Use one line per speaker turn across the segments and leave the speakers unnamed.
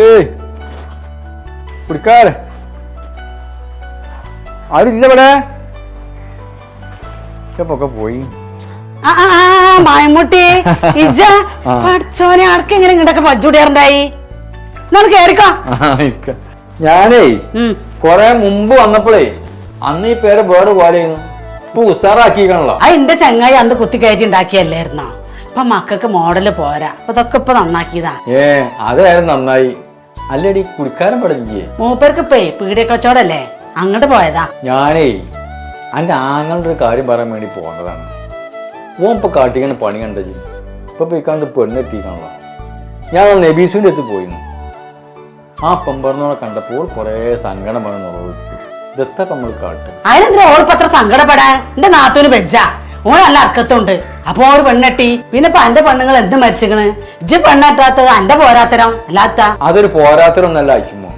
ഏയ് കുടിക്കാരെ ആരില്ല ഇവിടെ ഒക്കെ പോയി
മായമുട്ടി ഇജ. പഠിച്ചോനെ ആർക്ക് എങ്ങനെ ഇങ്ങോട്ടൊക്കെ നമുക്ക്.
ഞാനേ. കൊറേ മുമ്പ് വന്നപ്പോഴേ അന്ന് ഈ പേര് വേറെ പോലെയായിരുന്നു ഇപ്പൊ ഉസാറാക്കിക്കണല്ലോ
ആ എന്റെ ചങ്ങായി അന്ന് കുത്തിക്കയറ്റി ഉണ്ടാക്കിയല്ലായിരുന്നോ? ഇപ്പൊ മക്കൾക്ക് മോഡൽ പോരാ. അപ്പൊ ഇതൊക്കെ ഇപ്പൊ നന്നാക്കിയതാ.
ഏ അതായത് നന്നായി. അല്ലടി കുടിക്കാരൻ പടഞ്ഞില്ലേ
മൂപ്പർക്ക് ഇപ്പേ പീടിയ കച്ചവടല്ലേ? അങ്ങോട്ട് പോയതാ.
ഞാനേ എന്റെ ആങ്ങളുടെ ഒരു കാര്യം പറയാൻ വേണ്ടി പോകുന്നതാണ് ഓൻ ഇപ്പൊ കാട്ടിക്കണ പണി കണ്ടത്. ഇപ്പൊ പോയിക്കാണ്ട് പെണ്ണെത്തിക്കാണല്ലോ ഞാൻ ആ അടുത്ത് പോയിരുന്നു. ആ പെമ്പറന്നോളെ കണ്ടപ്പോൾ കുറേ സങ്കടം പറഞ്ഞു ഇതൊക്കെ നമ്മൾ കാട്ടും.
അതിനെന്തിനാ ഓൾപ്പത്ര സങ്കടപ്പെടാൻ? എന്റെ നാത്തൂന് വെച്ച ഓൻ നല്ല അർക്കത്തുണ്ട് അപ്പൊ ഒരു പെണ്ണെട്ടി പിന്നെ ഇപ്പൊ എന്റെ പെണ്ണുങ്ങൾ എന്ത് മരിച്ചിക്കണ് ഇജ്ജ് പെണ്ണെട്ടാത്തത് എന്റെ പോരാത്തരം അല്ലാത്ത?
അതൊരു പോരാത്തരൊന്നല്ല അയച്ചുമോ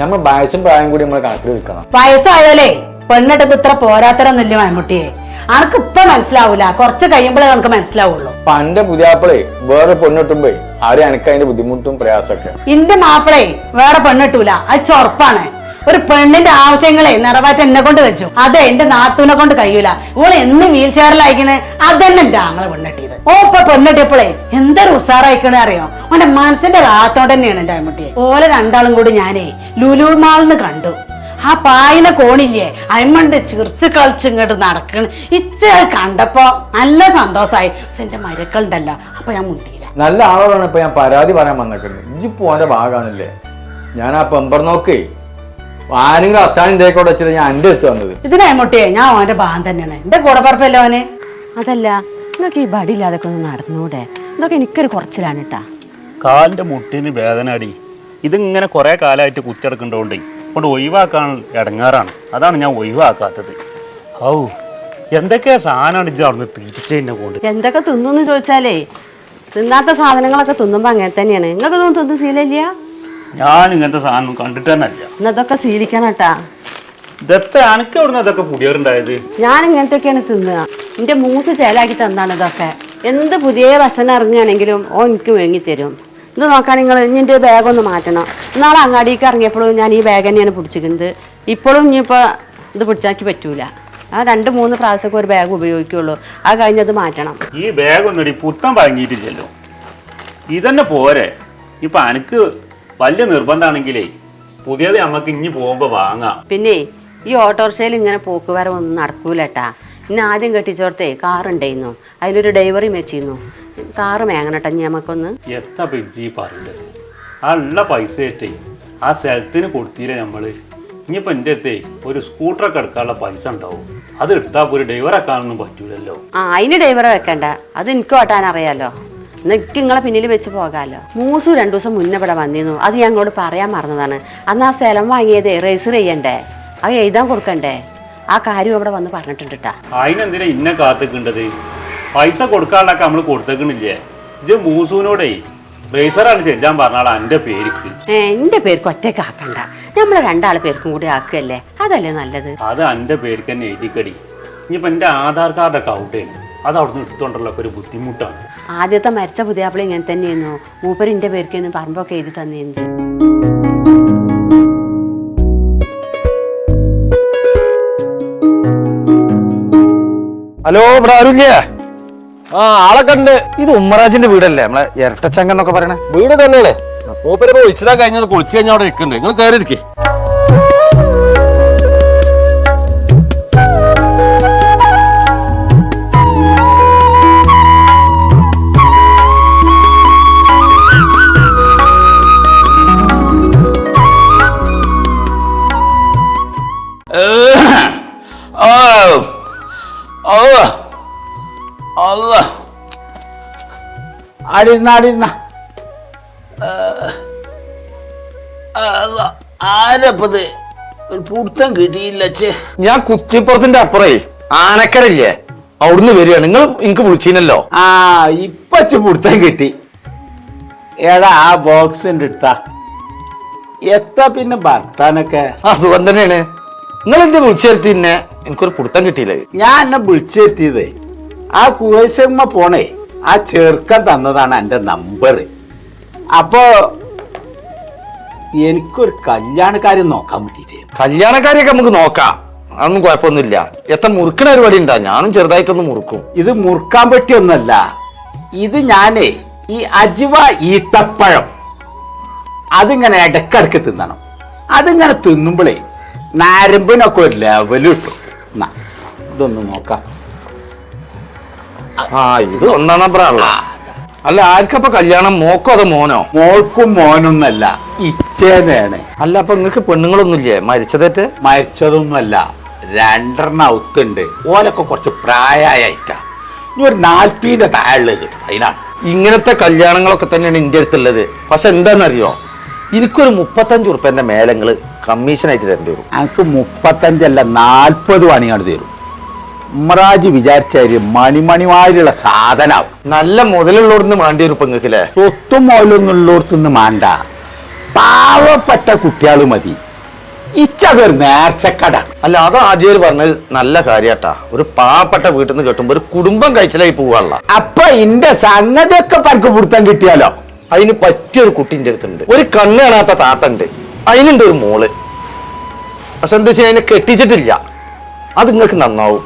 നമ്മൾ വയസ്സും പ്രായം കൂടി നമ്മൾ കണക്കിൽ വെക്കണം
വയസ്സായാലേ പെണ്ണെട്ടത് ഇത്ര പോരാത്തരൊന്നുമില്ല മമ്മൂട്ടിയെ അനക്ക് ഇപ്പൊ മനസ്സിലാവൂല. കുറച്ച് കഴിയുമ്പോഴേ നമുക്ക് മനസ്സിലാവുള്ളൂ.
പണ്ട് എന്റെ വേറെ പെണ്ണിട്ടുമ്പോ ആരും അനക്ക് അതിന്റെ ബുദ്ധിമുട്ടും പ്രയാസമൊക്കെ?
ഇന്റെ മാപ്പിളേ വേറെ പെണ്ണിട്ടൂല. അത് ചൊറപ്പാണ്. ഒരു പെണ്ണിന്റെ ആവശ്യങ്ങളെ നിറവേറ്റ എന്നെ കൊണ്ട് വെച്ചു. അത് എന്റെ നാത്തൂനെ കൊണ്ട് കഴിയൂല. ഓൾ എന്ന് വീൽ ചെയറിലയക്കണേ അതന്നെ എന്റെ ആങ്ങളെ പെണ്ണെട്ടിയത്. ഓ ഇപ്പൊ പെണ്ണിട്ടിയപ്പോഴേ എന്തൊരു ഉസാറായിക്കണേ അറിയോ? ഓന്റെ മനസ്സിന്റെ റാത്തോടെ തന്നെയാണ് എന്റെ അമ്മട്ടിയെ ഓലെ രണ്ടാളും കൂടി ഞാനേ ലുലു മാളിന്ന് കണ്ടു. ആ പായന കോണില്ലേ അമ്മണ്ട് ചിറിച്ച് കളിച്ച് ഇങ്ങോട്ട് നടക്കണ്. ഇച്ച കണ്ടപ്പോ നല്ല സന്തോഷായി. പക്ഷെ എന്റെ മരക്കളുണ്ടല്ലോ അപ്പൊ ഞാൻ മുണ്ടിയില്ല
നല്ല ആളോടാണ് ഇപ്പൊ ഞാൻ പരാതി പറയാൻ ഇജിപ്പോ ഓന്റെ ഭാഗമാണല്ലേ ഞാൻ ആ പെമ്പർ നോക്കേ ആരെങ്കിലും അത്താനും കൂടെ വെച്ചിട്ട് ഞാൻ എന്റെ അടുത്ത് വന്നത്.
ഇതിനേമൊട്ടിയെ ഞാൻ ഓന്റെ ഭാഗം തന്നെയാണ്. എന്റെ കൂടെ പറപ്പല്ലോ അവന്?
അതല്ല നിങ്ങൾക്ക് ഈ ബടി ഇല്ലാതൊക്കെ ഒന്ന് നടന്നൂടെ? ഇതൊക്കെ എനിക്കൊരു കുറച്ചിലാണ് കേട്ടാ
കാലിന്റെ മുട്ടിന് വേദന അടി. ഇതിങ്ങനെ കുറേ കാലമായിട്ട് കുത്തിടക്കേണ്ടതുകൊണ്ടേ കൊണ്ട് ഒഴിവാക്കാൻ ഇടങ്ങാറാണ്. അതാണ് ഞാൻ ഒഴിവാക്കാത്തത്. ഔ എന്തൊക്കെ സാധനമാണ് ഇത് അവിടുന്ന് തീറ്റിച്ചതിനെ കൊണ്ട്?
എന്തൊക്കെ തിന്നു ചോദിച്ചാലേ തിന്നാത്ത സാധനങ്ങളൊക്കെ തിന്നുമ്പോൾ അങ്ങനെ തന്നെയാണ്. നിങ്ങൾക്ക് തിന്നു തിന്ന് ശീലമില്ല?
ഞാൻ ഇങ്ങനത്തെ സാധനം കണ്ടിട്ട് തന്നെ അല്ല
എന്നതൊക്കെ ശീലിക്കണം കേട്ടാ
ഇതൊക്കെ അനക്ക് അവിടുന്ന് ഇതൊക്കെ പുതിയവരുണ്ടായത്?
ഞാൻ ഇങ്ങനത്തെയൊക്കെയാണ് തിന്നുക എന്റെ മൂസ് ചേലാക്കി തന്നാണ് ഇതൊക്കെ. എന്ത് പുതിയ ഭക്ഷണം ഇറങ്ങുകയാണെങ്കിലും ഓ എനിക്ക് വാങ്ങിത്തരും ഇത് നോക്കാൻ നിങ്ങൾ ഇനിന്റെ ബാഗ് ഒന്ന് മാറ്റണം. നാളെ അങ്ങാടിക്ക് ഇറങ്ങിയപ്പോഴും ഞാൻ ഈ ബാഗ് തന്നെയാണ് പിടിച്ചിരിക്കുന്നത്. ഇപ്പോഴും ഇനിയിപ്പോൾ ഇത് പിടിച്ചാക്കി പറ്റൂല. ആ രണ്ട് മൂന്ന് പ്രാവശ്യമൊക്കെ ഒരു ബാഗ് ഉപയോഗിക്കുള്ളൂ. അത് കഴിഞ്ഞത് മാറ്റണം.
ഈ ബാഗ് ഒന്നും പുത്തം വാങ്ങിയിട്ടില്ലല്ലോ. ഇതന്നെ പോരെ. ഇപ്പൊ അനക്ക് വലിയ നിർബന്ധമാണെങ്കിലേ പുതിയത് നമുക്ക് ഇനി പോകുമ്പോ വാങ്ങാം.
പിന്നെ ഈ ഓട്ടോറിക്ഷയിൽ ഇങ്ങനെ പോക്ക് ഒന്നും നടക്കൂലട്ടാ ഇന്ന് ആദ്യം കെട്ടിച്ചോർത്തേ കാറുണ്ടായിരുന്നു അതിലൊരു ഡ്രൈവറി വെച്ചിരുന്നു. കാറ് മേങ്ങണട്ടാ ഇനി നമുക്കൊന്ന്
എത്ര പിജി പറഞ്ഞത് ആ ഉള്ള പൈസ ഏറ്റേ ആ സ്ഥലത്തിന് കൊടുത്തില്ല നമ്മൾ ഇനിയിപ്പോ എന്റെ അടുത്തേ ഒരു സ്കൂട്ടറൊക്കെ എടുക്കാനുള്ള പൈസ ഉണ്ടാവും അത് എടുത്താൽ ഒരു ഡ്രൈവറാക്കാനൊന്നും പറ്റൂലല്ലോ.
ആ അതിന് ഡ്രൈവറെ വെക്കണ്ട. അത് എനിക്ക് അറിയാലോ എനിക്ക് നിങ്ങളെ പിന്നിൽ വെച്ച് പോകാമല്ലോ മൂസു രണ്ടു ദിവസം മുന്നേ ഇവിടെ വന്നിരുന്നു. അത് ഞാൻ അങ്ങോട്ട് പറയാൻ മറന്നതാണ്. അന്ന് ആ സ്ഥലം വാങ്ങിയത് രജിസ്റ്റർ ചെയ്യണ്ടേ? അത് എഴുതാൻ കൊടുക്കണ്ടേ? ആ കാര്യം അവിടെ വന്ന് പറഞ്ഞിട്ടുണ്ട് ട്ടാ.
അതിനെന്തിനാ ഇന്നെ കാത്തിക്കേണ്ടത്? പൈസ കൊടുക്കാനുള്ളൊക്കെ നമ്മൾ കൊടുത്തേക്കണില്ലേ? ഇത് മൂസൂനോടേ റേസറാണ് ചെല്ലാൻ പറഞ്ഞാൽ എന്റെ പേരിക്ക്.
ഏ എന്റെ പേർക്ക് ഒറ്റയ്ക്ക് ആക്കണ്ട. നമ്മളെ രണ്ടാളെ പേർക്കും കൂടി ആക്കുകയല്ലേ? അതല്ലേ നല്ലത്?
അത് എന്റെ പേർക്ക് തന്നെ എഴുതിക്കടി. ഇനിയിപ്പോൾ എന്റെ ആധാർ കാർഡൊക്കെ ഔട്ടേന് അത് അവിടുന്ന് എടുത്തോണ്ടല്ലോ ഒരു ബുദ്ധിമുട്ടാണ്.
ആദ്യത്തെ മരിച്ച പുതിയാപ്പിള ഇങ്ങനെ തന്നെയായിരുന്നു. മൂപ്പര് എന്റെ പേർക്ക് പറമ്പൊക്കെ എഴുതി തന്നിരുന്നത്
ഹലോ ഇവിടെ ആരുല്ലേ ആ ആളെ കണ്ട് ഇത് ഉമ്മറാജിന്റെ വീടല്ലേ? നമ്മളെ ഇരട്ടച്ചങ്ക എന്നൊക്കെ പറയണേ.
വീട് തന്നെയാണ്. മൂപ്പരിപ്പോ ഇച്ചിരി കഴിഞ്ഞാൽ കുളിച്ചു കഴിഞ്ഞാൽ അവിടെ നിൽക്കണ്ടേ നിങ്ങൾ കയറി ഇരിക്കേ
ആടിരുന്ന ആടിരുന്ന. ആരപ്പത്? ഒരു പുടുത്തം കിട്ടിയില്ല
ഞാൻ കുറ്റിപ്പുറത്തിന്റെ അപ്പുറേ ആനക്കരല്ലേ അവിടുന്ന് വരികയാണ് നിങ്ങൾ എനിക്ക് വിളിച്ചീനല്ലോ.
ആ ഇപ്പച്ച് പുടുത്തം കിട്ടി. ഏടാ ആ ബോക്സിന്റെ ഇട്ടാ എത്താ പിന്നെ ഭർത്താനൊക്കെ
ആ സുഖം തന്നെയാണ്. നിങ്ങൾ എന്റെ വിളിച്ചേർത്തി എന്നെ? എനിക്കൊരു പുടുത്തം കിട്ടിയില്ലേ?
ഞാൻ എന്നെ വിളിച്ചേർത്തിയത്. ആ കുവൈസമ്മ പോണേ. ആ ചെറുക്കൻ തന്നതാണ് എന്റെ നമ്പർ അപ്പോ എനിക്കൊരു കല്യാണക്കാര്യം നോക്കാൻ വേണ്ടിയിട്ട്
കല്യാണക്കാരെയൊക്കെ നമുക്ക് നോക്കാം. അതൊന്നും കുഴപ്പമൊന്നുമില്ല. എത്ര മുറുക്കണ പരിപാടി ഉണ്ടാ? ഞാനും ചെറുതായിട്ടൊന്ന് മുറുക്കും.
ഇത് മുറുക്കാൻ പറ്റിയൊന്നല്ല ഇത് ഞാനേ ഈ അജിവ ഈത്തപ്പഴം അതിങ്ങനെ ഇടക്കിടക്ക് തിന്നണം. അതിങ്ങനെ തിന്നുമ്പോഴേ നാരമ്പിനൊക്കെ ഒരു ലെവൽ കിട്ടും. എന്നാ, ഇതൊന്ന് നോക്കാം.
ആ ഇത് ഒന്നാം നമ്പറാണല്ല അല്ല ആർക്കപ്പൊ കല്യാണം? മോക്കോ അതോ മോനോ?
മോൾക്കും മോനൊന്നല്ല ഇച്ചേനാണ്
അല്ല അപ്പൊ നിങ്ങക്ക് പെണ്ണുങ്ങളൊന്നുമില്ലേ? മരിച്ചതേറ്റ്?
മരിച്ചതൊന്നുമല്ല രണ്ടെണ്ണം ഔത്തുണ്ട്. ഓലൊക്കെ കുറച്ച് പ്രായമായിട്ടാ ഇനി ഒരു നാൽപ്പീന്റെ താഴെ കിട്ടും അതിനാണ്.
ഇങ്ങനത്തെ കല്യാണങ്ങളൊക്കെ തന്നെയാണ് ഇന്ത്യ അടുത്തുള്ളത് പക്ഷെ എന്താണെന്നറിയോ എനിക്കൊരു മുപ്പത്തഞ്ച് ഉറുപ്പ്യന്റെ മേലങ്ങൾ കമ്മീഷനായിട്ട് തരേണ്ടി വരും.
എനിക്ക് മുപ്പത്തഞ്ചല്ല നാൽപ്പത് പണിയാണ് തരും. ഉമ്മറാജ് വിചാരിച്ചാൽ മണിമണിമാരിയുള്ള സാധനാവും.
നല്ല മുതലുള്ളവർന്ന് മാണ്ടി വരും ഇപ്പൊ നിങ്ങൾക്കില്ലേ?
സ്വത്തും മുതലൊന്നുള്ളവർത്തുനിന്ന് മാണ്ട പാവപ്പെട്ട കുട്ടികൾ മതി. ഇച്ചതൊരു നേർച്ചക്കട
അല്ല അത് ആചാര്യ പറഞ്ഞത് നല്ല കാര്യാട്ടാ. ഒരു പാവപ്പെട്ട വീട്ടിൽ നിന്ന് കെട്ടുമ്പോ ഒരു കുടുംബം കഴിച്ചിലായി പോവാനുള്ള.
അപ്പൊ ഇന്റെ സംഗതിയൊക്കെ പനക്ക് പിടുത്തം കിട്ടിയാലോ?
അതിന് പറ്റിയൊരു കുട്ടിന്റെ അടുത്തുണ്ട്. ഒരു കണ്ണ് കാണാത്ത താത്തണ്ട് അതിനുണ്ട് ഒരു മോൾ. പക്ഷെ എന്താ വെച്ചാൽ അതിനെ കെട്ടിച്ചിട്ടില്ല. അത് നിങ്ങൾക്ക് നന്നാവും.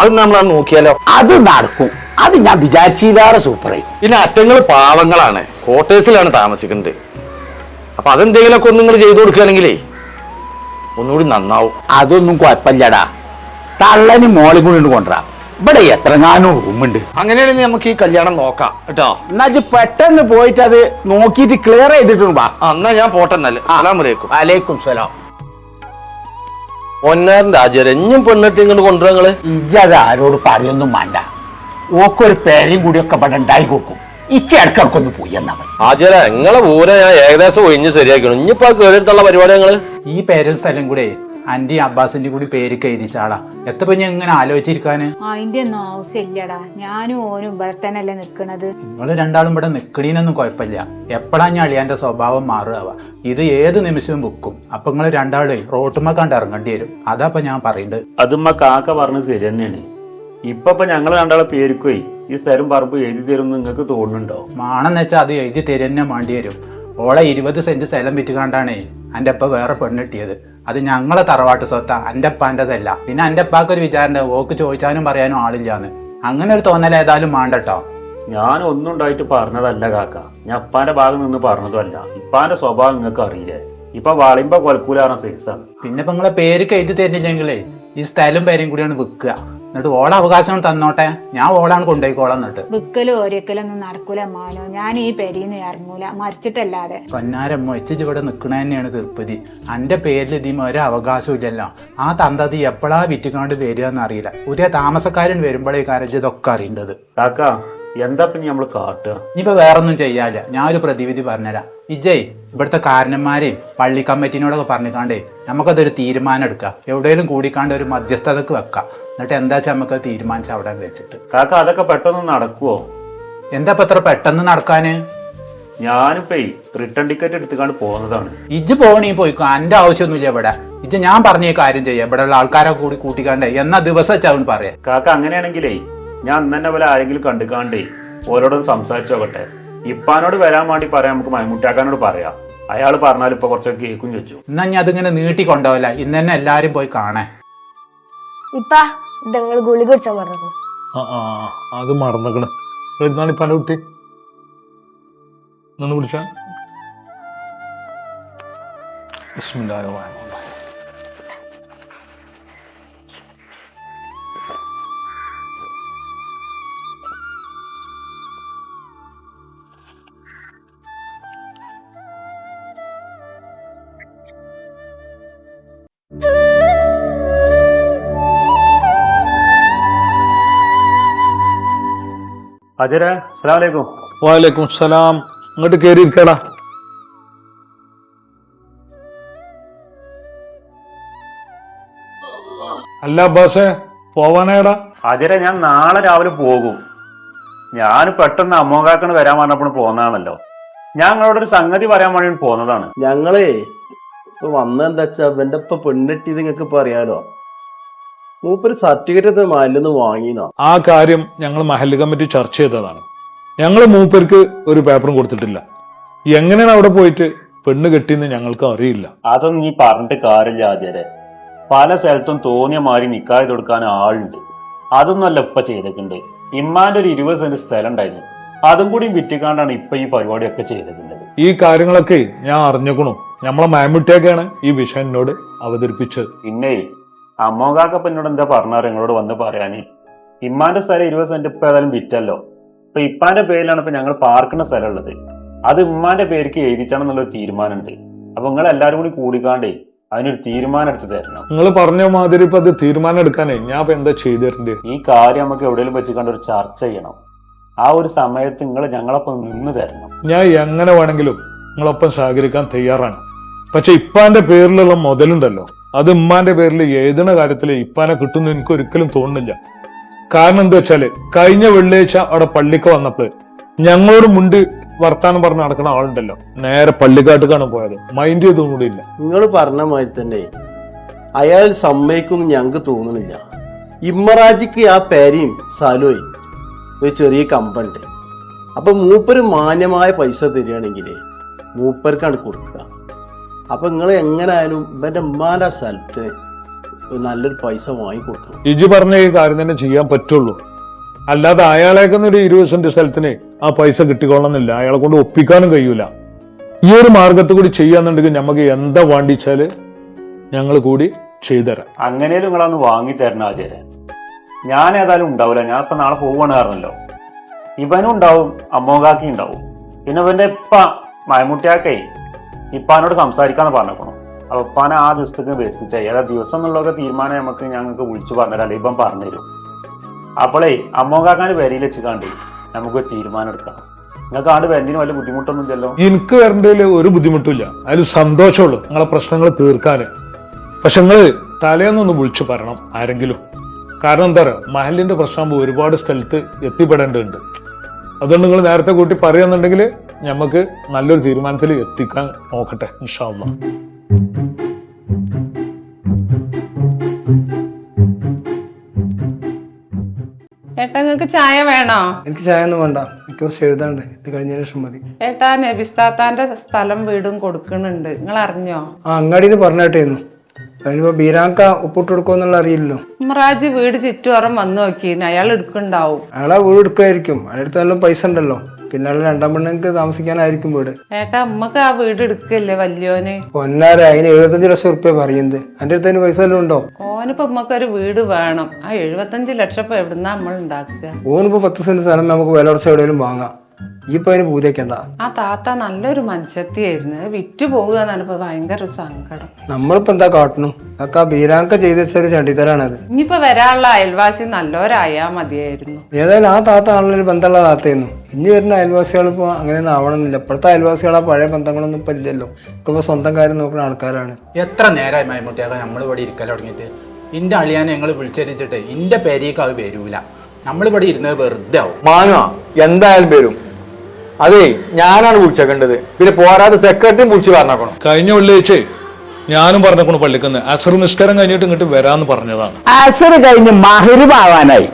അത് നമ്മൾ നോക്കിയാലോ?
അത് നടക്കും. അത് ഞാൻ വിചാരിച്ചില്ലാതെ സൂപ്പറായി
പിന്നെ അറ്റങ്ങൾ പാവങ്ങളാണ്. ക്വാർട്ടേഴ്സിലാണ് താമസിക്കുന്നത് അപ്പൊ അതെന്തെങ്കിലുമൊക്കെ ഒന്ന് നിങ്ങൾ ചെയ്തു കൊടുക്കുകയാണെങ്കിലേ ഒന്നുകൂടി നന്നാവും.
അതൊന്നും കുഴപ്പമില്ലടാ. തള്ളന് മോളിൽ കൊണ്ട് കൊണ്ടുവരാം. ഇവിടെ എത്രങ്ങാനും റൂമുണ്ട്?
അങ്ങനെയാണെങ്കിൽ നമുക്ക് ഈ കല്യാണം നോക്കാം കേട്ടോ.
എന്നാ ഇജ്ജ് പെട്ടെന്ന് പോയിട്ട് അത് നോക്കിയിട്ട് ക്ലിയർ ചെയ്തിട്ട് വാ.
ആ, എന്നാ ഞാൻ പോട്ടെ എന്നാൽ. അസ്സലാമലൈക്കും
വലൈക്കും സലാം.
പൊന്നാരന്റെ രാജരഞ്ഞും പെണ്ണിട്ട് ഇങ്ങോട്ട് കൊണ്ടുവരാ നിങ്ങൾ?
ഇജ്ജത് ആരോട് പറയൊന്നും വേണ്ട. ഓക്കൊരു പേരയും കൂടിയൊക്കെ ഇവിടെ ഉണ്ടായി കൊടുക്കും ഇച്ച ഇടക്കിടക്കൊന്ന് പോയി എന്നാ മതി.
നിങ്ങളെ ഊരെ ഞാൻ ഏകദേശം ഒഴിഞ്ഞ് ശരിയാക്കണം ഇനിയിപ്പോ ആ കേടെടുത്തുള്ള പരിപാടി ഞങ്ങൾ
ഈ പേരും സ്ഥലം കൂടെ ആന്റി അബ്ബാസിന്റെ കൂടി പേര് എഴുതിച്ചാളാ എത്തപ്പോ ഞാൻ ഇങ്ങനെ ആലോചിച്ചിരിക്കാന്?
അതിന്റെ ഒന്നും ആവശ്യമില്ലടാ. ഞാനും ഓനും ഇവിടെ തന്നെയല്ലേ നിക്കണത്.
നിങ്ങൾ രണ്ടാളും ഇവിടെ നിക്കണീനൊന്നും കുഴപ്പമില്ല. എപ്പോഴാ ഞാൻ അളിയാന്റെ സ്വഭാവം മാറുക? ഇത് ഏത് നിമിഷവും ബുക്കും അപ്പൊ നിങ്ങൾ രണ്ടാളെ റോട്ടുമ്മ കണ്ട് ഇറങ്ങേണ്ടി വരും. അതാ ഇപ്പൊ ഞാൻ പറയുന്നത്
അതുമ്മ കാക്ക പറഞ്ഞത് ശരി തന്നെയാണ് ഇപ്പൊ ഇപ്പൊ ഞങ്ങൾ രണ്ടാളെ പേരുക്കോയി ഈ സ്ഥലം പറമ്പ് എഴുതി തരും നിങ്ങൾക്ക് തോന്നുന്നുണ്ടോ?
മാണെന്ന് വെച്ചാൽ അത് എഴുതി തരുന്നെ വേണ്ടി വരും. ഓളെ ഇരുപത് സെന്റ് സ്ഥലം വിറ്റുകാണ്ടാണേ എന്റെ അപ്പ വേറെ പെണ്ണിട്ടിയത് അത് ഞങ്ങളെ തറവാട്ട് സ്വത്താ എന്റെ അപ്പാന്റെതല്ല പിന്നെ എന്റെ അപ്പാക്ക് ഒരു ഓക്ക് ചോദിച്ചാനും പറയാനും ആളില്ലാന്ന്. അങ്ങനെ ഒരു തോന്നൽ ഏതായാലും വേണ്ടട്ടോ
ഞാൻ ഒന്നും ഉണ്ടായിട്ട് പറഞ്ഞതല്ല കാക്ക. ഞാൻ അപ്പാന്റെ ഭാഗം നിന്ന് പറഞ്ഞതല്ല ഇപ്പാന്റെ സ്വഭാവം നിങ്ങൾക്ക് അറിയില്ലേ? ഇപ്പൊ വളയുമ്പോ കൊലക്കൂലാറ സൈസാണ്
പിന്നെ ഇപ്പൊ നിങ്ങളെ പേര് എഴുതി തരുന്നില്ലെങ്കിലേ ഈ സ്ഥലം പേരും കൂടിയാണ് വിൽക്കുക. എന്നിട്ട് ഓളെ അവകാശം തന്നോട്ടെ. ഞാൻ ഓളാണ് കൊണ്ടുപോയിക്കോളാം എന്നിട്ട്.
വിക്കലും ഒരിക്കലൊന്നും നടക്കൂല മാനോ. ഞാൻ ഈ പെരീന്ന് ഇറങ്ങൂല. മരിച്ചിട്ടല്ലാതെ.
പൊന്നാരമ്മ എച്ചിച്ച് ഇവിടെ നിൽക്കണ തന്നെയാണ് തിരുപ്പതി എന്റെ പേരിൽ ഇതിന് ഒരു അവകാശവും ഇല്ലല്ലോ. ആ തന്തതി എപ്പോഴാ വിറ്റുകാണ്ട് വരിക എന്നറിയില്ല. പുതിയ താമസക്കാരൻ വരുമ്പോഴേ കാര്യം ഇതൊക്കെ അറിയേണ്ടത്.
കാക്ക എന്താ പിന്നെ നമ്മൾ കാട്ടുക?
ഇനിയിപ്പോ വേറൊന്നും ചെയ്യാല്ല ഞാൻ ഒരു പ്രതിവിധി പറഞ്ഞുതരാം. ഇജയ് ഇവിടുത്തെ കാരണന്മാരെയും പള്ളി കമ്മിറ്റിനോടൊക്കെ പറഞ്ഞിക്കാണ്ടേ നമുക്കതൊരു തീരുമാനം എടുക്കാം. എവിടെയെങ്കിലും കൂടിക്കാണ്ട് ഒരു മധ്യസ്ഥതക്ക് വെക്കാം. എന്നിട്ട് എന്താ വെച്ചാൽ നമുക്ക് തീരുമാനിച്ച അവിടെ വെച്ചിട്ട്?
കാക്ക അതൊക്കെ പെട്ടെന്ന് നടക്കുവോ?
എന്താ ഇപ്പൊ ഇത്ര പെട്ടെന്ന് നടക്കാന്?
ഞാനിപ്പോ റിട്ടേൺ ടിക്കറ്റ് എടുത്തുകൊണ്ട് പോകുന്നതാണ്.
ഇജ്ജ് പോണീ പോയിക്കോ. എന്റെ ആവശ്യമൊന്നുമില്ല ഇവിടെ. ഇജ്ജ് ഞാൻ പറഞ്ഞ കാര്യം ചെയ്യാം. ഇവിടെ ഉള്ള ആൾക്കാരെ കൂടി കൂട്ടിക്കാണ്ടേ. എന്നാ ദിവസം ചവൻ പറയാം.
കാക്ക അങ്ങനെയാണെങ്കിലേ ഞാൻ അന്ന് തന്നെ പോലെ ആരെങ്കിലും കണ്ടുകാണ്ടേ ഓരോടും സംസാരിച്ചോകട്ടെ ഇപ്പാനോട് വരാൻ വേണ്ടി പറയാം നമുക്ക് മൈമുട്ടാക്കാനോട് പറയാം. അയാൾ പറഞ്ഞാൽ ഇപ്പൊ കുറച്ചൊക്കെ കേൾക്കും ചോദിച്ചു.
എന്നാ ഞാൻ അതിങ്ങനെ നീട്ടി കൊണ്ടുപോകല ഇന്ന് തന്നെ എല്ലാരും പോയി കാണേ.
ഇപ്പ ഇതങ്ങൾ ഗുളിക കുടിച്ചാൽ മറന്നു.
ആ ആ അത് മറന്നേക്കണ്. എന്നാണ് ഇപ്പാന്റെ കുട്ടി ഒന്ന് പിടിച്ച
അജര അസ്സലാമലൈക്കും
വാലേക്കും സലാം. ഇങ്ങോട്ട് കയറി ഇരിക്കടാ അല്ല അബ്ബാസേ പോവാനേടാ
അജര ഞാൻ നാളെ രാവിലെ പോകും. ഞാൻ പെട്ടെന്ന് അമ്മോകാക്കണ് വരാൻ പറഞ്ഞപ്പോൾ പോന്നതാണല്ലോ ഞാൻ നിങ്ങളോടൊരു സംഗതി പറയാൻ വേണ്ടി പോന്നതാണ്.
ഞങ്ങളേ ഇപ്പൊ വന്നെന്താ വെച്ചാ ഇവന്റെ ഇപ്പൊ പെണ്ണെട്ടി നിങ്ങക്ക് ഇപ്പൊ അറിയാലോ? മൂപ്പര് സർട്ടിഫിക്കറ്റ് മാലിന്ന് വാങ്ങിയതാ
ആ കാര്യം ഞങ്ങൾ മഹല്ല് കമ്മിറ്റി ചർച്ച ചെയ്തതാണ്. ഞങ്ങൾ മൂപ്പർക്ക് ഒരു പേപ്പറും കൊടുത്തിട്ടില്ല. എങ്ങനെയാണ് അവിടെ പോയിട്ട് പെണ്ണ് കെട്ടിയെന്ന് ഞങ്ങൾക്ക് അറിയില്ല.
അതൊന്നും നീ പറഞ്ഞിട്ട് കാര്യമില്ല ആദ്യരെ. പല സ്ഥലത്തും തോന്നിയ മാതിരി നിക്കാതെ കൊടുക്കാൻ ആളുണ്ട്. അതൊന്നുമല്ല ഇപ്പൊ ചെയ്തിട്ടുണ്ട്. ഇമ്മാന്റെ ഒരു ഇരുപത് സെന്റ് സ്ഥലം ഉണ്ടായിരുന്നു അതും കൂടി വിറ്റിക്കാണ്ടാണ് ഇപ്പൊ ഈ പരിപാടിയൊക്കെ ചെയ്തിട്ടുണ്ട്
ഈ കാര്യങ്ങളൊക്കെ ഞാൻ അറിഞ്ഞേക്കണു നമ്മളെ മാമുട്ടിയൊക്കെയാണ് ഈ വിഷയം എന്നോട് അവതരിപ്പിച്ചത്.
പിന്നെ അമ്മോകാക്കപ്പ എന്നോട് എന്താ പറഞ്ഞാറ് നിങ്ങളോട് വന്ന് പറയാന്. ഇമ്മാന്റെ സ്ഥലം ഇരുപത് സെന്റ് ഇപ്പൊ ഏതായാലും വിറ്റല്ലോ. ഇപ്പൊ ഇപ്പാന്റെ പേരിലാണ് ഇപ്പൊ ഞങ്ങൾ പാർക്കുന്ന സ്ഥലം ഉള്ളത് അത് ഇമ്മാന്റെ പേർക്ക് എഴുതിച്ചാണ് എന്നുള്ളൊരു തീരുമാനമുണ്ട്. അപ്പൊ നിങ്ങൾ എല്ലാരും കൂടി കൂടിക്കാണ്ടേ അതിനൊരു തീരുമാനം എടുത്ത് തരണം.
നിങ്ങൾ പറഞ്ഞ മാതിരി ഇപ്പൊ അത് തീരുമാനം എടുക്കാനേ ഞാൻ ഇപ്പൊ എന്താ ചെയ്തു തരണ്ടേ
ഈ കാര്യം നമുക്ക് എവിടെയെങ്കിലും വെച്ച് കണ്ട ഒരു ചർച്ച ചെയ്യണം. ആ ഒരു സമയത്ത് നിങ്ങൾ ഞങ്ങളൊപ്പം നിന്ന് തരണം.
ഞാൻ എങ്ങനെ വേണമെങ്കിലും നിങ്ങളൊപ്പം സഹകരിക്കാൻ തയ്യാറാണ്. പക്ഷെ ഇപ്പാന്റെ പേരിലുള്ള മുതലുണ്ടല്ലോ. അത് ഉമ്മാന്റെ പേരിൽ എഴുതണ കാര്യത്തിൽ ഇപ്പാനെ കിട്ടുന്ന എനിക്ക് ഒരിക്കലും തോന്നുന്നില്ല. കാരണം എന്താ വെച്ചാൽ കഴിഞ്ഞ വെള്ളിയാഴ്ച അവിടെ പള്ളിക്ക് വന്നപ്പോൾ ഞങ്ങളോട് മുണ്ട് വർത്താനം പറഞ്ഞ് നടക്കുന്ന ആളുണ്ടല്ലോ. നേരെ പള്ളിക്കാട്ടുകാണ് പോയത്. മൈൻഡ് ചെയ്തും കൂടി ഇല്ല.
നിങ്ങൾ പറഞ്ഞ മാതിരി തന്നെ അയാൾ സമ്മതിക്കും ഞങ്ങൾക്ക് തോന്നുന്നില്ല. ഇമ്മറാജിക്ക് ആ പേരയും സാലോയും ഒരു ചെറിയ കമ്പുണ്ട്. അപ്പൊ മൂപ്പര് മാന്യമായ പൈസ തരികയാണെങ്കിൽ മൂപ്പർക്കാണ് കൊടുക്കുക. അപ്പൊ നിങ്ങൾ എങ്ങനായാലും ഇവന്റെ ഉമ്മാന്റെ സ്ഥലത്ത് നല്ലൊരു പൈസ വാങ്ങി കൊടുക്കണം.
ഇജി പറഞ്ഞ ഈ കാര്യം തന്നെ ചെയ്യാൻ പറ്റുള്ളൂ. അല്ലാതെ അയാളേക്കുന്ന ഒരു ഇരുപത് സെന്റ് സ്ഥലത്തിന് ആ പൈസ കിട്ടിക്കൊള്ളണമെന്നില്ല. അയാളെ കൊണ്ട് ഒപ്പിക്കാനും കഴിയൂല. ഈ ഒരു മാർഗത്തിൽ കൂടി ചെയ്യാന്നുണ്ടെങ്കിൽ നമുക്ക് എന്താ വേണ്ടിച്ചാൽ ഞങ്ങൾ കൂടി ചെയ്തുതരാം.
അങ്ങനെയും നിങ്ങളൊന്ന് വാങ്ങി തരണം ആചാര്യ. ഞാൻ ഏതായാലും ഉണ്ടാവില്ല ഞാൻ ഇപ്പൊ നാളെ പോവാണ് കാരണല്ലോ ഇവനും ഉണ്ടാവും അമ്മോകാക്കി ഉണ്ടാവും. പിന്നെ ഇവന്റെ ഇപ്പ മയമുട്ടിയാക്കേ ഇപ്പാനോട് സംസാരിക്കാന്ന് പറഞ്ഞേക്കണം. അപ്പൊ ഇപ്പാനെ ആ ദിവസത്തേക്ക് വരുത്തിച്ച. ഏതാ ദിവസം എന്നുള്ളതൊക്കെ തീരുമാനം നമുക്ക് ഞങ്ങൾക്ക് വിളിച്ചു പറഞ്ഞുതരാം ഇപ്പം പറഞ്ഞുതരും അപ്പോളേ അമ്മോകാക്കാന് വരിയിൽ വെച്ചിക്കാണ്ട് നമുക്ക് തീരുമാനം എടുക്കാം നിങ്ങൾക്ക് ആണ്ട് വരുന്നതിന് വല്ല ബുദ്ധിമുട്ടൊന്നും ഇല്ലല്ലോ?
എനിക്ക് വരേണ്ടതിൽ ഒരു ബുദ്ധിമുട്ടില്ല അതിൽ സന്തോഷമുള്ളൂ. നിങ്ങളെ പ്രശ്നങ്ങൾ തീർക്കാൻ പക്ഷെ നിങ്ങൾ തലേന്നൊന്ന് വിളിച്ചു പറയണം ആരെങ്കിലും. കാരണം എന്താ പറയുക മഹലിന്റെ പ്രശ്നമാകുമ്പോൾ ഒരുപാട് സ്ഥലത്ത് എത്തിപ്പെടേണ്ടതുണ്ട്. അതുകൊണ്ട് നിങ്ങൾ നേരത്തെ കൂട്ടി പറയുന്നുണ്ടെങ്കിൽ നമുക്ക് നല്ലൊരു തീരുമാനത്തിൽ എത്തിക്കാൻ നോക്കട്ടെ ഇൻഷാല്ല
ഏട്ടാ നിങ്ങൾക്ക് ചായ വേണോ?
എനിക്ക് ചായ ഒന്നും വേണ്ട. എനിക്ക് കുറച്ച് എഴുതാണ്ട് ഇത് കഴിഞ്ഞ ശേഷം മതി.
ഏട്ടാ നബിസ്താത്താന്റെ സ്ഥലം വീടും കൊടുക്കുന്നുണ്ട്. നിങ്ങൾ അറിഞ്ഞോ?
ആ അങ്ങാടിന്ന് പറഞ്ഞിട്ടായിരുന്നു. അതിനിപ്പോ ബീരാങ്ക ഒപ്പിട്ട് കൊടുക്കുമെന്നുള്ള അറിയില്ലല്ലോ.
ഉമ്രാജ് വീട് ചുറ്റുവറം വന്നു നോക്കി അയാൾ എടുക്കണ്ടാവും
അയാളെ വീട് എടുക്കുമായിരിക്കും അയാളുടെ നല്ല പൈസ ഉണ്ടല്ലോ. പിന്നെ രണ്ടാം പെണ്ണുങ്ങൾക്ക് താമസിക്കാനായിരിക്കും വീട്.
ഏട്ടാ അമ്മയ്ക്ക് ആ വീട് എടുക്കല്ലേ വല്യോന്?
പൊന്നാര അതിന് എഴുപത്തഞ്ച് ലക്ഷം റുപ്യ പറയുന്നത്. എന്റെ അടുത്ത് അതിന് പൈസ വല്ലതും ഉണ്ടോ?
ഓനിപ്പോ അമ്മയ്ക്ക് ഒരു വീട് വേണം. ആ എഴുപത്തഞ്ച് ലക്ഷം ഇപ്പൊ എവിടുന്നാ നമ്മൾ ഉണ്ടാക്കുക?
ഓനിപ്പോ പത്ത് സെന്റ് സ്ഥലം നമുക്ക് വില കുറച്ച് എവിടെയെങ്കിലും വാങ്ങാം. ഇപ്പൊ അതിന് പൂതേക്കണ്ട
ആ താത്ത നല്ലൊരു മനുഷ്യത്തിയായിരുന്നു. വിറ്റു പോകുക എന്നാണിപ്പോ ഭയങ്കര ഒരു സങ്കടം.
നമ്മളിപ്പോ എന്താ കാട്ടണം? അക്ക ബീരാങ്ക ചെയ്ത വെച്ച ഒരു ചണ്ടിത്തരാണത്.
ഇനിയിപ്പോ വരാനുള്ള അയൽവാസി നല്ലവരായാ മതിയായിരുന്നു.
ഏതായാലും ആ താത്ത ആണല്ലോ ബന്ധമുള്ള താത്തയായിരുന്നു ഇനി വരുന്ന അയൽവാസികൾ ഇപ്പൊ അങ്ങനെയൊന്നും ആവണമെന്നില്ല. ഇപ്പോഴത്തെ അയൽവാസികൾ ആ പഴയ ബന്ധങ്ങളൊന്നും ഇപ്പൊ ഇല്ലല്ലോ. ഇപ്പൊ സ്വന്തം കാര്യം നോക്കുന്ന ആൾക്കാരാണ്.
എത്ര നേരമായി മൈമുട്ടിയാക്ക നമ്മൾ ഇവിടെ ഇരിക്കാൻ തുടങ്ങിയിട്ട്. ഇന്റെ അളിയാനെ ഞങ്ങൾ വിളിച്ചടിച്ചിട്ട് ഇന്റെ പേരേക്ക് അത് വരൂല. നമ്മളിവിടെ ഇരുന്നത് വെറുതെ ആവും.
മാനുവ എന്തായാലും വരും. അതെ ഞാനാണ് വിളിച്ചേക്കേണ്ടത്. പിന്നെ പോരാതെ സെക്രട്ടറിയും വിളിച്ച് പറഞ്ഞേക്കണം.
കഴിഞ്ഞ വെള്ളിയാഴ്ച ഞാനും പറഞ്ഞേക്കണു പള്ളിക്കുന്ന്. അസർ നിസ്കാരം കഴിഞ്ഞിട്ട് ഇങ്ങോട്ട് വരാന്ന് പറഞ്ഞതാണ്.
അസർ കഴിഞ്ഞ് മഹരിബാവാനായി.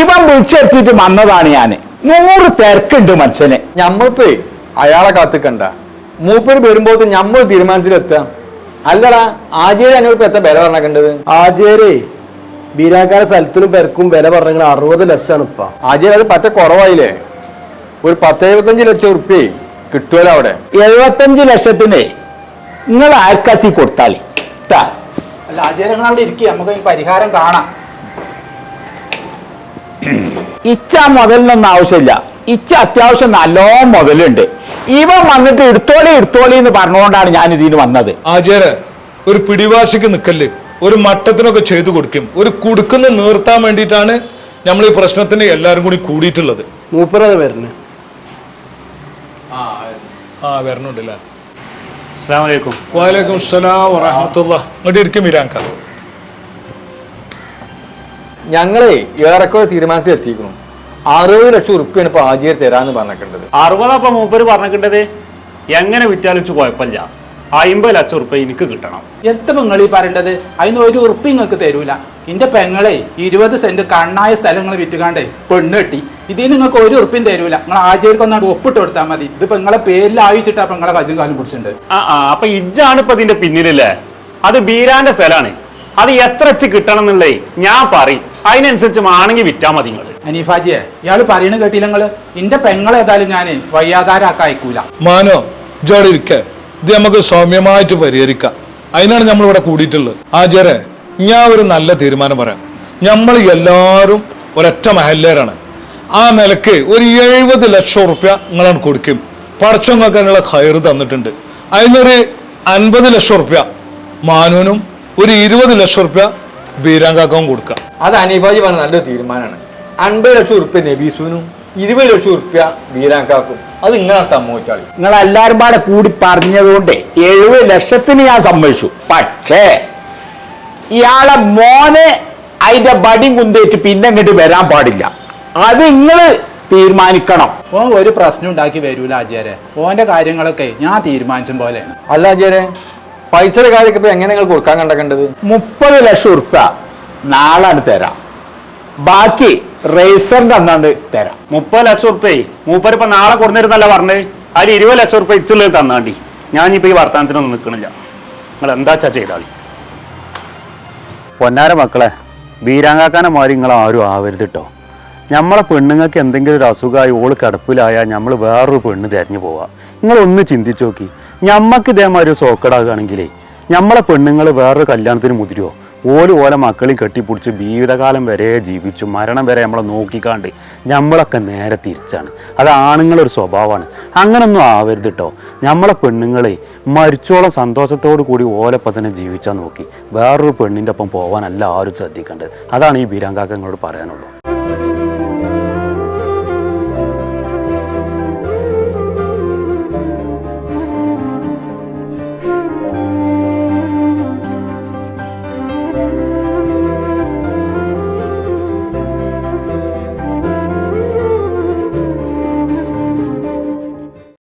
ഇവൻ വിളിച്ചെത്തിയിട്ട് വന്നതാണ് ഞാൻ നൂറ് തിരക്കുണ്ട് മനുഷ്യനെ.
ഞമ്മളിപ്പേ അയാളെ കാത്തിക്കണ്ട. മൂപ്പര് വരുമ്പോ ഞമ്മൾ തീരുമാനത്തിലെത്താം. അല്ലടാ ആചേരി എന്നോട് എത്ര വില പറഞ്ഞേക്കേണ്ടത്?
ആചാരേ ബീരാങ്കാര സ്ഥലത്തിനും പെരക്കും വില പറഞ്ഞ അറുപത് ലക്ഷമാണ് ഇപ്പൊ
ആദ്യം അത് പറ്റ കുറവായില്ലേ? ഒരു പത്ത് എഴുപത്തഞ്ച് ലക്ഷം ഉറുപ്പി കിട്ടുമല്ലോ അവിടെ.
എഴുപത്തഞ്ച് ലക്ഷത്തിന് നിങ്ങൾ ആർക്കാച്ചി കൊടുത്താൽ ട്ടാ.
അല്ല ആചാര്യങ്ങൾ അവിടെ ഇരിക്കുക നമുക്ക് പരിഹാരം കാണാം.
ഇച്ച മുതലിനൊന്നും ആവശ്യമില്ല. ഇച്ച അത്യാവശ്യം നല്ലോണം മുതലുണ്ട്. ഇവ വന്നിട്ട് എടുത്തോളി എടുത്തോളി എന്ന് പറഞ്ഞുകൊണ്ടാണ് ഞാൻ ഇതിന് വന്നത്.
ആചാര ഒരു പിടിവാശിക്ക് നിക്കൽ ഒരു മട്ടത്തിനൊക്കെ ചെയ്തു കൊടുക്കും. ഒരു കുടുക്കുന്ന നിർത്താൻ വേണ്ടിയിട്ടാണ് നമ്മൾ ഈ പ്രശ്നത്തിന് എല്ലാവരും കൂടി കൂടിയിട്ടുള്ളത്.
മൂപ്പരത് വരുന്നു
ആ വരണുണ്ടല്ലേ?
അസ്സാം വലൈക്കും
വാലേക്കും സലാം വറഹമത്തുള്ള. ഇങ്ങോട്ട് ഇരിക്കും ഇരാങ്ക
ഞങ്ങളെ ഏറെക്കുറെ തീരുമാനത്തിൽ എത്തിക്കണം അറുപത് ലക്ഷം ഉറുപ്പ്യാണ് ഇപ്പൊ ആജിയെ തരാന്ന് പറഞ്ഞിട്ടുണ്ട്
അറുപതാ മൂപ്പര് പറഞ്ഞിട്ടുണ്ടത് എങ്ങനെ വിറ്റാലിച്ചു കുഴപ്പമില്ല. അമ്പത് ലക്ഷം ഉറുപ്പ എനിക്ക് കിട്ടണം.
എത്ര പെങ്ങളീ ഈ പറയേണ്ടത്? അതിന് ഒരു ഉറുപ്പ് നിങ്ങൾക്ക് തരൂല. എന്റെ പെങ്ങളെ ഇരുപത് സെന്റ് കണ്ണായ സ്ഥലങ്ങൾ വിറ്റുകാണ്ടേ പെണ്ണ് കെട്ടി. ഇതിൽ നിങ്ങൾക്ക് ഒരു ഉറുപ്പിയും തരൂല. നിങ്ങൾ ആചാര്യക്ക് ഒന്നാണ്ട് ഒപ്പിട്ട് കൊടുത്താൽ മതി. ഇത് പെങ്ങളെ പേരിൽ ആയിച്ചിട്ടാ പെങ്ങളെ കജും കാലും പിടിച്ചിട്ടുണ്ട്.
ആ ആ അപ്പൊ ഇജ്ജാണ് ഇപ്പൊ ഇതിന്റെ പിന്നിലല്ലേ? അത് ബീരാന്റെ സ്ഥലമാണ് അത് എത്ര എച്ച് കിട്ടണം എന്നുള്ളേ ഞാൻ പറയും. അതിനനുസരിച്ച് ആണെങ്കിൽ വിറ്റാ മതി
അനീഫാജിയെ ഇയാൾ പറയണ കേട്ടില്ല നിങ്ങൾ? എന്റെ പെങ്ങളെ ഏതായാലും ഞാൻ വയ്യാതാരാക്കാൻ അയക്കൂല
മാനോ ജോളി ഇരിക്ക. ഇത് നമുക്ക് സൗമ്യമായിട്ട് പരിഹരിക്കാം. അതിനാണ് നമ്മൾ ഇവിടെ കൂടിയിട്ടുള്ളത്. ആചാരെ ഞാൻ ഒരു നല്ല തീരുമാനം പറയാം. നമ്മൾ എല്ലാവരും ഒരൊറ്റ മഹല്ലേരാണ്. ആ നിലയ്ക്ക് ഒരു എഴുപത് ലക്ഷം റുപ്യ നിങ്ങളാണ് കൊടുക്കും. പടച്ചങ്ങൾക്ക് അതിനുള്ള കയറ് തന്നിട്ടുണ്ട്. അതിനൊരു അൻപത് ലക്ഷം റുപ്യ മാനുവിനും ഒരു ഇരുപത് ലക്ഷം റുപ്യ ബീരാങ്കാക്കും കൊടുക്കാം.
അത് അനിവാര്യമാണ് നല്ലൊരു തീരുമാനമാണ്. അൻപത് ലക്ഷം ഉറുപ്യ നബീസുനും ഇരുപത് ലക്ഷം ഉറുപ്പ്യ വീരാക്കും അത് ഇങ്ങനെ തമ്മോച്ചാളി.
നിങ്ങൾ എല്ലാവരും പാടെ കൂടി പറഞ്ഞതുകൊണ്ട് എഴുപത് ലക്ഷത്തിന് ഞാൻ സമ്മതിച്ചു. പക്ഷേ ഇയാളെ മോനെ അതിന്റെ ബടിയും കുന്തേറ്റ് പിന്നെ ഇങ്ങോട്ട് വരാൻ പാടില്ല. അത് നിങ്ങൾ തീരുമാനിക്കണം.
ഓൻ ഒരു പ്രശ്നം ഉണ്ടാക്കി വരൂല ആചാര്യ ഓന്റെ കാര്യങ്ങളൊക്കെ ഞാൻ തീരുമാനിച്ചും പോലെയാണ്
അല്ല അജയരെ പൈസയുടെ കാര്യമൊക്കെ ഇപ്പൊ എങ്ങനെ നിങ്ങൾ കൊടുക്കാൻ കണ്ടേണ്ടത്
മുപ്പത് ലക്ഷം ഉറുപ്പ്യ നാളാണ് തരാം. ബാക്കി റേസറിന്റെ അന്നാണ്ട് തരാം.
മുപ്പത് ലക്ഷം ഉറുപ്പേ മൂപ്പര് ഇപ്പൊ നാളെ കൊടുന്നിരുന്നല്ല പറഞ്ഞത് അതിൽ ഇരുപത് ലക്ഷം ഉറുപ്പ ഇച്ചുള്ളത് തന്നാണ്ടി. ഞാനിപ്പോ ഈ വർത്തമാനത്തിനൊന്നും നിൽക്കണില്ല നിങ്ങൾ എന്താ വെച്ചാ ചെയ്താൽ പൊന്നാര മക്കളെ ബീരാങ്കാക്കാനെ മാറി നിങ്ങൾ ആരും ആവരുത് കേട്ടോ നമ്മളെ പെണ്ണുങ്ങൾക്ക് എന്തെങ്കിലും ഒരു അസുഖമായി ഓൾ കിടപ്പിലായാൽ നമ്മൾ വേറൊരു പെണ്ണ് തിരഞ്ഞു പോവാ. നിങ്ങൾ ഒന്ന് ചിന്തിച്ചു നോക്കി. ഞമ്മക്ക് ഇതേമാതിരി സോക്കടാകുകയാണെങ്കിലേ നമ്മളെ പെണ്ണുങ്ങൾ വേറൊരു കല്യാണത്തിന് മുതിരുവോ? ഓൽ ഓല മക്കളെയും കെട്ടിപ്പിടിച്ച് ജീവിതകാലം വരെ ജീവിച്ചു മരണം വരെ നമ്മളെ നോക്കിക്കാണ്ട് നമ്മളൊക്കെ നേരെ തിരിച്ചാണ്. അത് ആണുങ്ങളൊരു സ്വഭാവമാണ്. അങ്ങനൊന്നും ആവരുത് കേട്ടോ നമ്മളെ പെണ്ണുങ്ങളെ മരിച്ചോളം സന്തോഷത്തോടു കൂടി ഓലപ്പം തന്നെ ജീവിച്ചാൽ നോക്കി. വേറൊരു പെണ്ണിന്റെ ഒപ്പം പോകാനല്ല ആരും ശ്രദ്ധിക്കേണ്ടത്. അതാണ് ഈ ബീരാങ്കാക്കങ്ങളോട് പറയാനുള്ളൂ.